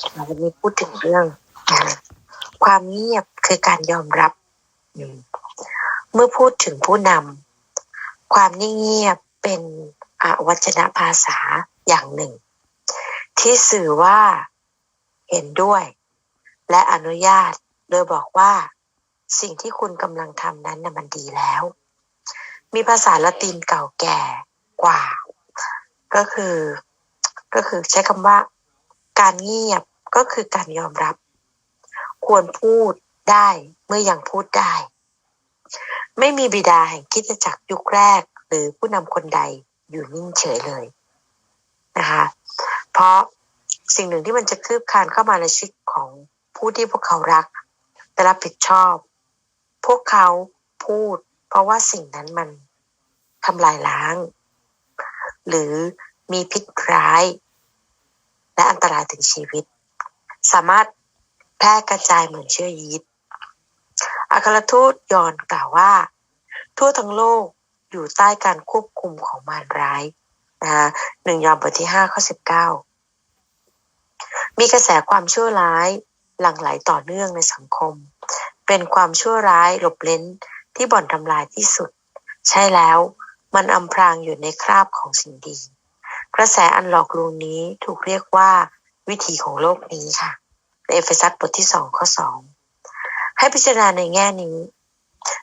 วันนี้พูดถึงเรื่อง ความเงียบคือการยอมรับ เมื่อพูดถึงผู้นำความนิ่งเงียบเป็นอวัจนภาษาอย่างหนึ่ง ที่สื่อว่าเห็นด้วย และอนุญาตโดยบอกว่า สิ่งที่คุณกำลังทำนั้นนะมันดีแล้ว มีภาษาละตินเก่าแก่กว่า ก็คือ ก็คือใช้คำว่า การเงียบ ก็คือการยอมรับ ควรพูดได้เมื่อยังพูดได้ ไม่มีบิดาแห่งคิดจักรยุคแรก หรือผู้นำคนใดอยู่นิ่งเฉยเลยนะคะเพราะสิ่งหนึ่งที่มันจะคืบคลานเข้ามาในชีวิตของผู้ที่พวกเขารักและรับผิดชอบ พวกเขาพูด เพราะว่าสิ่งนั้นมันทำลายล้าง หรือมีพิษร้าย และอันตรายถึงชีวิต สามารถแพร่กระจายเหมือนเชื้อยีสต์อัครทูตยอนกล่าวว่า ทั่วทั้งโลกอยู่ใต้การควบคุมของมารร้ายนะคะหนึ่งยอห์นบทที่ห้าข้อสิบเก้ามีกระแสความชั่วร้ายหลั่งไหลต่อเนื่องในสังคม เป็นความชั่วร้ายหลบเล้นที่บ่อนทำลายที่สุด ใช่แล้ว มันอำพรางอยู่ในคราบของสิ่งดี กระแสอันหลอกลวงนี้ถูกเรียกว่า วิถีของโลกนี้ค่ะในเอเฟซัสบทที่สองข้อสองให้พิจารณาในแง่นี้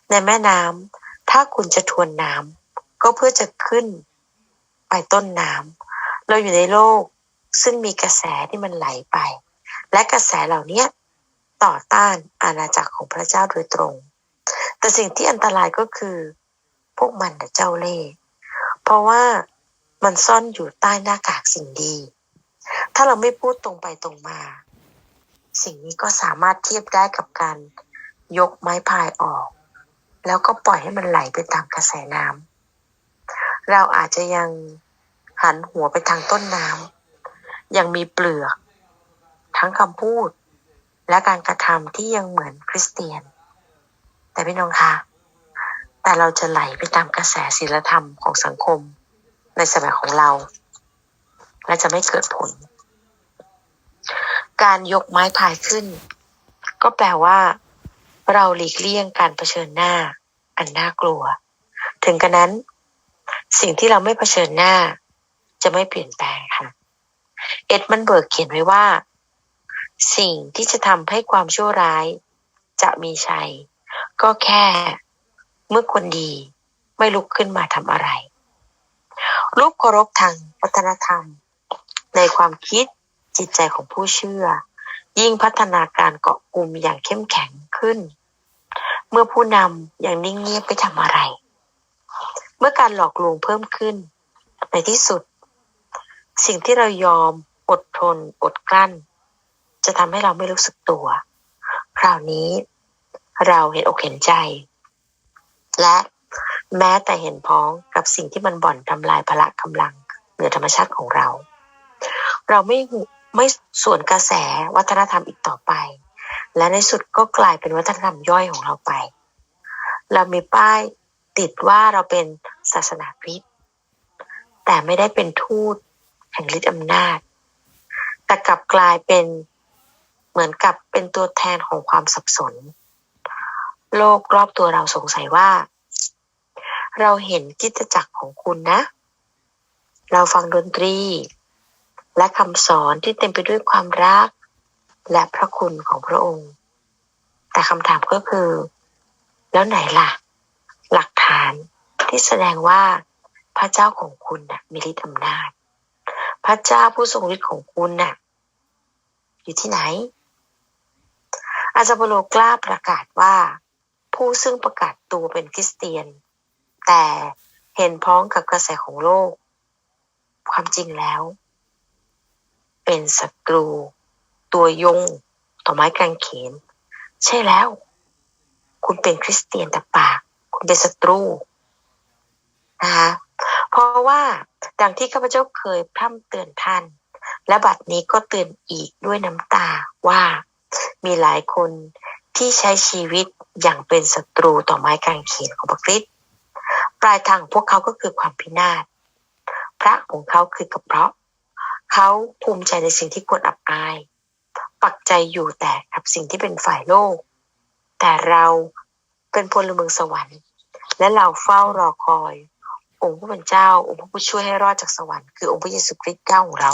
ในแม่น้ำถ้าคุณจะทวนน้ำก็เพื่อจะขึ้นไปต้นน้ำเราอยู่ในโลกซึ่งมีกระแสที่มันไหลไป และกระแสเหล่านี้ต่อต้านอาณาจักรของพระเจ้าโดยตรง แต่สิ่งที่อันตรายก็คือ พวกมันเจ้าเล่ห์เพราะว่ามันซ่อนอยู่ใต้หน้ากากสิ่งดี ถ้าเราไม่พูดตรงไปตรงมา สิ่งนี้ก็สามารถเทียบได้กับการยกไม้พายออก แล้วก็ปล่อยให้มันไหลไปตามกระแสน้ำเราอาจจะยังหันหัวไปทางต้นน้ำยังมีเปลือก ทั้งคำพูด และการกระทำที่ยังเหมือนคริสเตียน แต่พี่น้องคะแต่เราจะไหลไปตามกระแสศีลธรรมของสังคม ในสมัยของเรา และจะไม่เกิดผล การยกไม้พายขึ้น ก็แปลว่า เราหลีกเลี่ยงการเผชิญหน้า อันน่ากลัว ถึงกระนั้น สิ่งที่เราไม่เผชิญหน้า จะไม่เปลี่ยนแปลงค่ะ เอ็ดมันเบิร์กเขียนไว้ว่า สิ่งที่จะทำให้ความชั่วร้าย จะมีชัย ก็แค่ เมื่อคนดีไม่ลุกขึ้นมาทำอะไรรูปเคารพทางวัฒนธรรม ในความคิด จิตใจของผู้เชื่อ ยิ่งพัฒนาการเกาะกลุ่มอย่างเข้มแข็งขึ้น เมื่อผู้นำอย่างนิ่งเงียบไปทำอะไร เมื่อการหลอกลวงเพิ่มขึ้น ในที่สุด สิ่งที่เรายอมอดทน อดกลั้น จะทำให้เราไม่รู้สึกตัว คราวนี้เราเห็นอกเห็นใจ และแม้แต่เห็นพ้องกับสิ่งที่มันบ่อนทำลายพละกำลังเหนือธรรมชาติของเรา เราไม่ ไม่ส่วนกระแสวัฒนธรรมอีกต่อไป และในสุดก็กลายเป็นวัฒนธรรมย่อยของเราไป เรามีป้ายติดว่าเราเป็นศาสนาคริสต์แต่ไม่ได้เป็นทูตแห่งฤทธิอำนาจ แต่กลับกลายเป็นเหมือนกับเป็นตัวแทนของความสับสน โลกรอบตัวเราสงสัยว่า เราเห็นกิจจักรของคุณนะ เราฟังดนตรี และคำสอนที่เต็มไปด้วยความรัก และพระคุณของพระองค์ แต่คำถามก็คือ แล้วไหนล่ะ หลักฐานที่แสดงว่าพระเจ้าของคุณน่ะมีฤทธิ์อำนาจ พระเจ้าผู้ทรงฤทธิ์ของคุณน่ะอยู่ที่ไหน อาจารย์เปโลกล้าประกาศว่า ผู้ซึ่งประกาศตัวเป็นคริสเตียน แต่เห็นพ้องกับกระแสของโลก ความจริงแล้ว เป็นศัตรู ตัวยง ต่อไม้กางเขน ใช่แล้ว คุณเป็นคริสเตียนแต่ปาก คุณเป็นศัตรูนะคะเพราะว่าดังที่ข้าพเจ้าเคยพร่ำเตือนท่าน และบัดนี้ก็เตือนอีกด้วยน้ำตาว่ามีหลายคนที่ใช้ชีวิตอย่างเป็นศัตรูต่อไม้กางเขนของพระคริสต์ปลายทางพวกเขาก็คือความพินาศพระของเขาคือกระเพาะ เขาภูมิใจในสิ่งที่ควรอับอาย ปักใจอยู่แต่กับสิ่งที่เป็นฝ่ายโลก แต่เราเป็นพลเมืองสวรรค์ และเราเฝ้ารอคอย องค์พระเป็นเจ้า องค์พระผู้ช่วยให้รอดจากสวรรค์คือองค์พระเยซูคริสต์เจ้าของเรา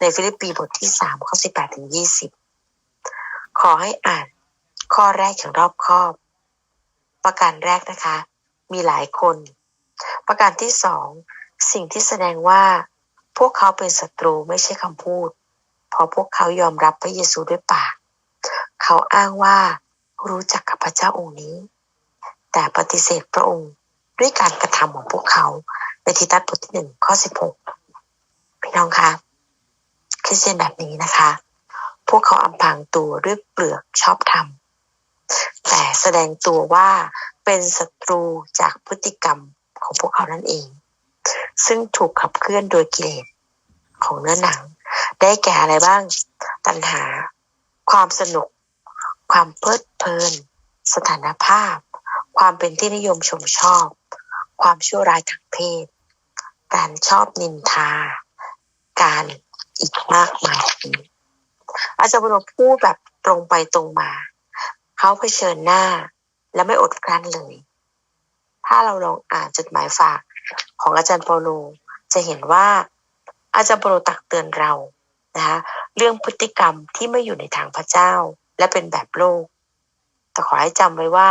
ในฟิลิปปีบทที่สามข้อสิบแปดถึงยี่สิบขอให้อ่านข้อแรกอย่างรอบคอบ ประการแรกนะคะ มีหลายคน ประการที่สองสิ่งที่แสดงว่า พวกเขาเป็นศัตรูไม่ใช่คำพูด เพราะพวกเขายอมรับพระเยซูด้วยปาก เขาอ้างว่ารู้จักกับพระเจ้าองค์นี้ แต่ปฏิเสธพระองค์ด้วยการกระทำของพวกเขาในทิตัสบทที่หนึ่งข้อสิบหกพี่น้องคะคริสเตียนแบบนี้นะคะ พวกเขาอำพรางตัวด้วยเปลือกชอบธรรม แต่แสดงตัวว่าเป็นศัตรูจากพฤติกรรมของพวกเขานั่นเอง ซึ่งถูกขับเคลื่อนโดยกิเลสของเนื้อหนัง ได้แก่อะไรบ้าง ตัณหา ความสนุก ความเพลิดเพลิน สถานภาพ ความเป็นที่นิยมชมชอบ ความชั่วร้ายทางเพศ การชอบนินทา การอีกมากมายอาจารย์บุญพูดแบบตรงไปตรงมา เขาเผชิญหน้าและไม่อดกลั้นเลย ถ้าเราลองอ่านจดหมายฝาก ของอาจารย์เปโลจะเห็นว่าอาจารย์เปโลตักเตือนเรานะคะเรื่องพฤติกรรมที่ไม่อยู่ในทางพระเจ้าและเป็นแบบโลก แต่ขอให้จำไว้ว่า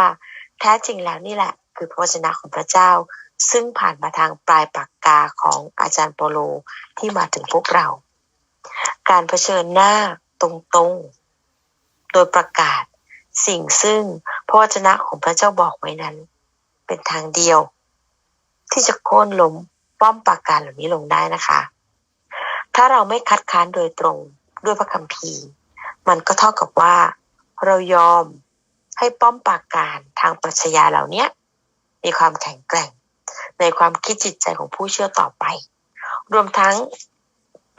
แท้จริงแล้วนี่แหละ คือพระวจนะของพระเจ้า ซึ่งผ่านมาทางปลายปากกาของอาจารย์เปโลที่มาถึงพวกเรา การเผชิญหน้าตรงๆ โดยประกาศสิ่งซึ่งพระวจนะของพระเจ้าบอกไว้นั้น เป็นทางเดียว ที่จะโค่นล้มป้อมปราการเหล่านี้ลงได้นะคะ ถ้าเราไม่คัดค้านโดยตรงด้วยพระคัมภีร์ มันก็เท่ากับว่า เรายอมให้ป้อมปราการทางปรัชญาเหล่านี้มีความแข็งแกร่ง ในความคิดจิตใจของผู้เชื่อต่อไป รวมทั้ง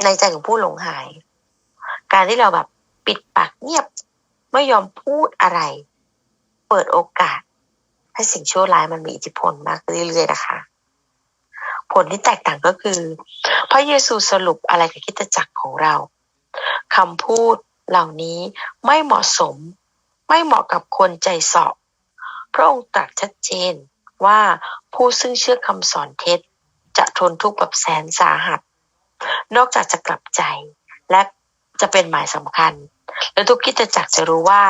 ในใจของผู้หลงหาย การที่เราแบบปิดปากเงียบไม่ยอมพูดอะไร เปิดโอกาส ให้สิ่งชั่วร้ายมันมีอิทธิพลมากเรื่อยๆนะคะ ลที่แตกต่างก็คือ พระเยซูสรุปอะไรกับคิตจักรของเราคำพูดเหล่านี้ไม่เหมาะสม ไม่เหมาะกับคนใจสอบพระองค์ตรัสชัดเจนว่าผู้ซึ่งเชื่อคำสอนเท็จ จะทนทุกข์แบบแสนสาหัส นอกจากจะกลับใจ และจะเป็นหมายสำคัญ และทุกคิดจักจะรู้ว่า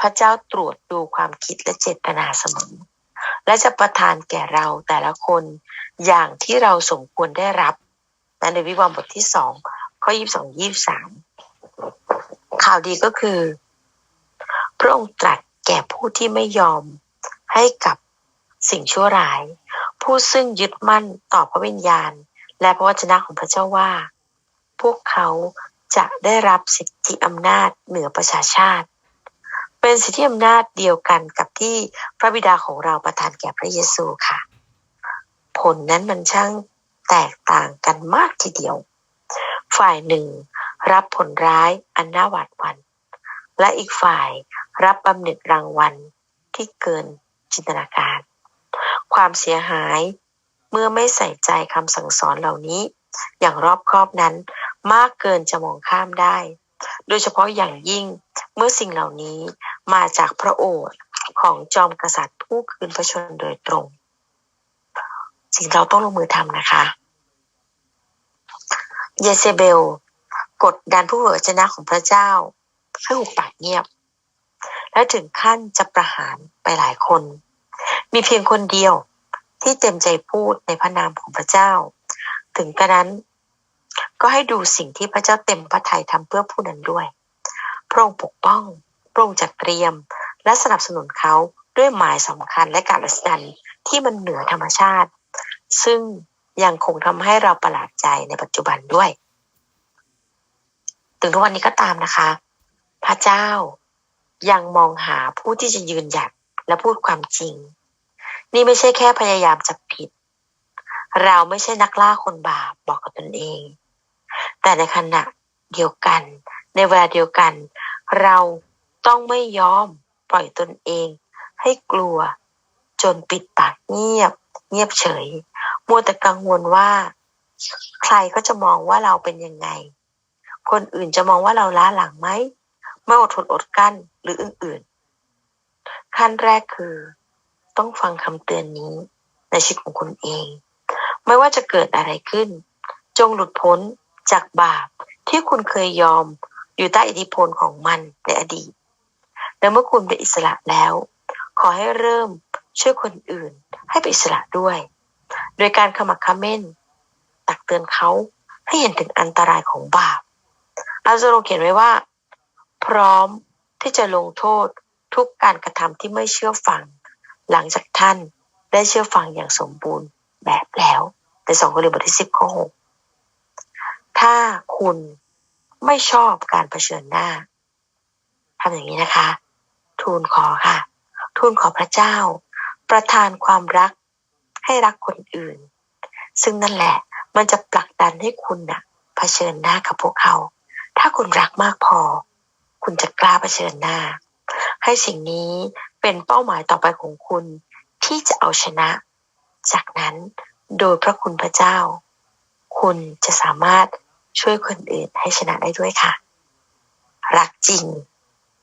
พระเจ้าตรวจดูความคิดและเจตนาเสมอและจะประทานแก่เราแต่ละคน อย่างที่เราสมควรได้รับในวิวรณ์บทที่สองข้อยี่สองยี่สามข่าวดีก็คือ พระองค์ตรัสแก่ผู้ที่ไม่ยอมให้กับสิ่งชั่วร้าย ผู้ซึ่งยึดมั่นต่อพระวิญญาณ และพระวจนะของพระเจ้าว่า พวกเขาจะได้รับสิทธิอำนาจเหนือประชาชาติ เป็นสิทธิอำนาจเดียวกันกับที่พระบิดาของเราประทานแก่พระเยซูค่ะ ผลนั้นมันช่างแตกต่างกันมากทีเดียว ฝ่ายหนึ่งรับผลร้ายอันน่าหวาดหวัน่นและอีกฝ่ายรับบำเหน็จรางวัลที่เกินจินตนาการ ความเสียหายเมื่อไม่ใส่ใจคำสั่งสอนเหล่านี้ อย่างรอบครอบนั้นมากเกินจะมองข้ามได้ โดยเฉพาะอย่างยิ่งเมื่อสิ่งเหล่านี้มาจากพระโอษฐ์ของจอมกษัตริย์ผู้คืนพระชนโดยตรง สิ่งเราต้องลงมือทำนะคะ เยเซเบล กดดันผู้เผยชนะของพระเจ้าให้หุบปากเงียบ และถึงขั้นจะประหารไปหลายคน มีเพียงคนเดียวที่เต็มใจพูดในพระนามของพระเจ้า ถึงกระนั้น ก็ให้ดูสิ่งที่พระเจ้าเต็มพระทัยทำเพื่อผู้นั้นด้วย พระองค์ปกป้องพระองค์จัดเตรียม และสนับสนุนเขาด้วยหมายสำคัญและการรัศดันที่มันเหนือธรรมชาติ ซึ่งยังคงทำให้เราประหลาดใจในปัจจุบันด้วย ถึงทุกวันนี้ก็ตามนะคะ พระเจ้ายังมองหาผู้ที่จะยืนหยัดและพูดความจริง นี่ไม่ใช่แค่พยายามจับผิด เราไม่ใช่นักล่าคนบาปบอกกับตนเอง แต่ในขณะเดียวกัน ในเวลาเดียวกัน เราต้องไม่ยอมปล่อยตนเอง ให้กลัวจนปิดปากเงียบ เงียบเฉย มัวแต่กังวลว่า ใครก็จะมองว่าเราเป็นยังไง คนอื่นจะมองว่าเราล้าหลังไหมไม่อดทนอดกลั้นหรืออื่นๆ ขั้นแรกคือ ต้องฟังคำเตือนนี้ในชีวิตของคุณเอง ไม่ว่าจะเกิดอะไรขึ้น จงหลุดพ้นจากบาปที่คุณเคยยอมอยู่ใต้อิทธิพลของมันในอดีต และเมื่อคุณเป็นอิสระแล้ว ขอให้เริ่มช่วยคนอื่นให้เป็นอิสระด้วย โดยการขมักเขม้น ตักเตือนเขาให้เห็นถึงอันตรายของบาปอาจารเขียนไว้ว่า พร้อมที่จะลงโทษทุกการกระทำที่ไม่เชื่อฟัง หลังจากท่านได้เชื่อฟังอย่างสมบูรณ์แบบแล้วในสองคนเรีบทที่สิบข้อหกถ้าคุณไม่ชอบการเผชิญหน้าทำอย่างนี้นะคะ ทูลขอค่ะ ทูลขอพระเจ้า ประทานความรัก ให้รักคนอื่น ซึ่งนั่นแหละมันจะผลักดันให้คุณน่ะเผชิญหน้ากับพวกเขา ถ้าคุณรักมากพอ คุณจะกล้าเผชิญหน้า ให้สิ่งนี้เป็นเป้าหมายต่อไปของคุณ ที่จะเอาชนะ จากนั้นโดยพระคุณพระเจ้า คุณจะสามารถช่วยคนอื่นให้ชนะได้ด้วยค่ะ รักจริง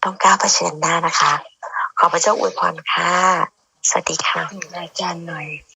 ต้องกล้าเผชิญหน้านะคะ ขอพระเจ้าอวยพรค่ะ สวัสดีค่ะอาจารย์หน่อย